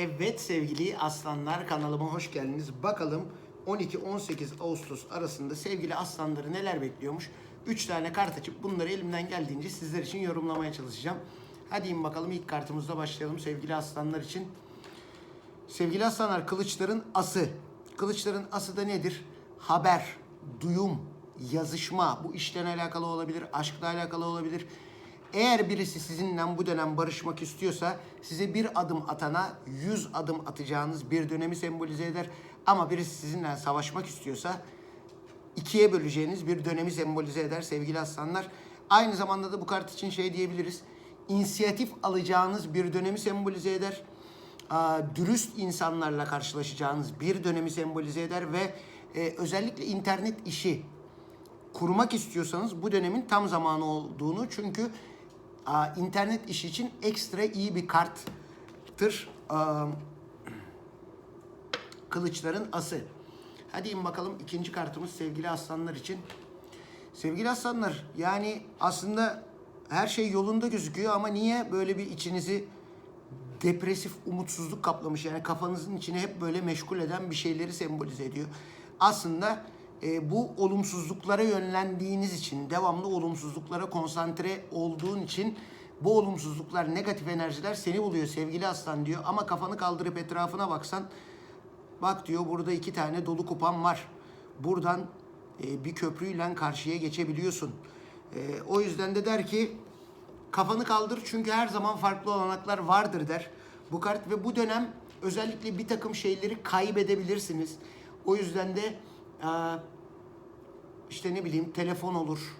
Evet sevgili aslanlar kanalıma hoş geldiniz. Bakalım 12-18 Ağustos arasında sevgili aslanları neler bekliyormuş. 3 tane kart açıp bunları elimden geldiğince sizler için yorumlamaya çalışacağım. Hadi bakalım ilk kartımızla başlayalım sevgili aslanlar için. Sevgili aslanlar kılıçların ası. Kılıçların ası da nedir? Haber, duyum, yazışma. Bu işten alakalı olabilir, aşkla alakalı olabilir. Eğer birisi sizinle bu dönem barışmak istiyorsa size bir adım atana yüz adım atacağınız bir dönemi sembolize eder. Ama birisi sizinle savaşmak istiyorsa ikiye böleceğiniz bir dönemi sembolize eder sevgili aslanlar. Aynı zamanda da bu kart için şey diyebiliriz. İnisiyatif alacağınız bir dönemi sembolize eder. Dürüst insanlarla karşılaşacağınız bir dönemi sembolize eder ve e, özellikle internet işi kurmak istiyorsanız bu dönemin tam zamanı olduğunu çünkü internet işi için ekstra iyi bir karttır. Aa, Kılıçların ası. Hadi in bakalım ikinci kartımız sevgili aslanlar için. Sevgili aslanlar yani aslında her şey yolunda gözüküyor ama niye böyle bir içinizi depresif umutsuzluk kaplamış yani kafanızın içine hep böyle meşgul eden bir şeyleri sembolize ediyor. Aslında e, bu olumsuzluklara yönlendiğiniz için, devamlı olumsuzluklara konsantre olduğun için bu olumsuzluklar, negatif enerjiler seni buluyor sevgili aslan diyor. Ama kafanı kaldırıp etrafına baksan Bak diyor burada iki tane dolu kupan var. Buradan e, bir köprüyle karşıya geçebiliyorsun. E, o yüzden de der ki kafanı kaldır çünkü her zaman farklı olanaklar vardır der. Bu kart ve bu dönem özellikle bir takım şeyleri kaybedebilirsiniz. O yüzden de e, işte ne bileyim telefon olur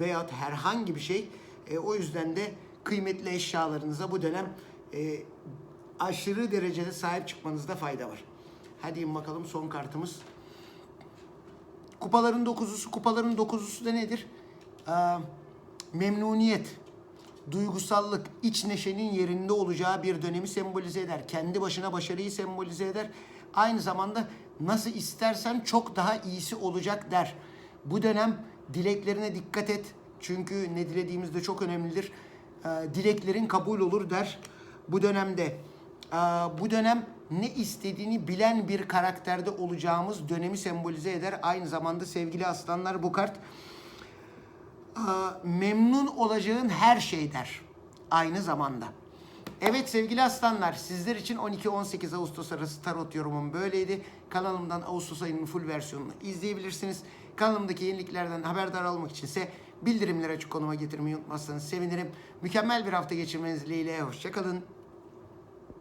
veyahut herhangi bir şey. E, o yüzden de kıymetli eşyalarınıza bu dönem e, aşırı derecede sahip çıkmanızda fayda var. Hadi bakalım son kartımız. Kupaların dokuzusu, kupaların dokuzusu da nedir? Ee, memnuniyet, duygusallık, iç neşenin yerinde olacağı bir dönemi sembolize eder. Kendi başına başarıyı sembolize eder. Aynı zamanda nasıl istersen çok daha iyisi olacak der. Bu dönem dileklerine dikkat et. Çünkü ne dilediğimiz de çok önemlidir. Ee, dileklerin kabul olur der. Bu dönemde ee, bu dönem ne istediğini bilen bir karakterde olacağımız dönemi sembolize eder. Aynı zamanda sevgili aslanlar bu kart memnun olacağın her şey der. Aynı zamanda. Evet sevgili aslanlar sizler için 12-18 Ağustos arası tarot yorumum böyleydi. Kanalımdan Ağustos ayının full versiyonunu izleyebilirsiniz. Kanalımdaki yeniliklerden haberdar olmak içinse bildirimleri açık konuma getirmeyi unutmazsanız sevinirim. Mükemmel bir hafta geçirmeniz dileğiyle. Hoşçakalın.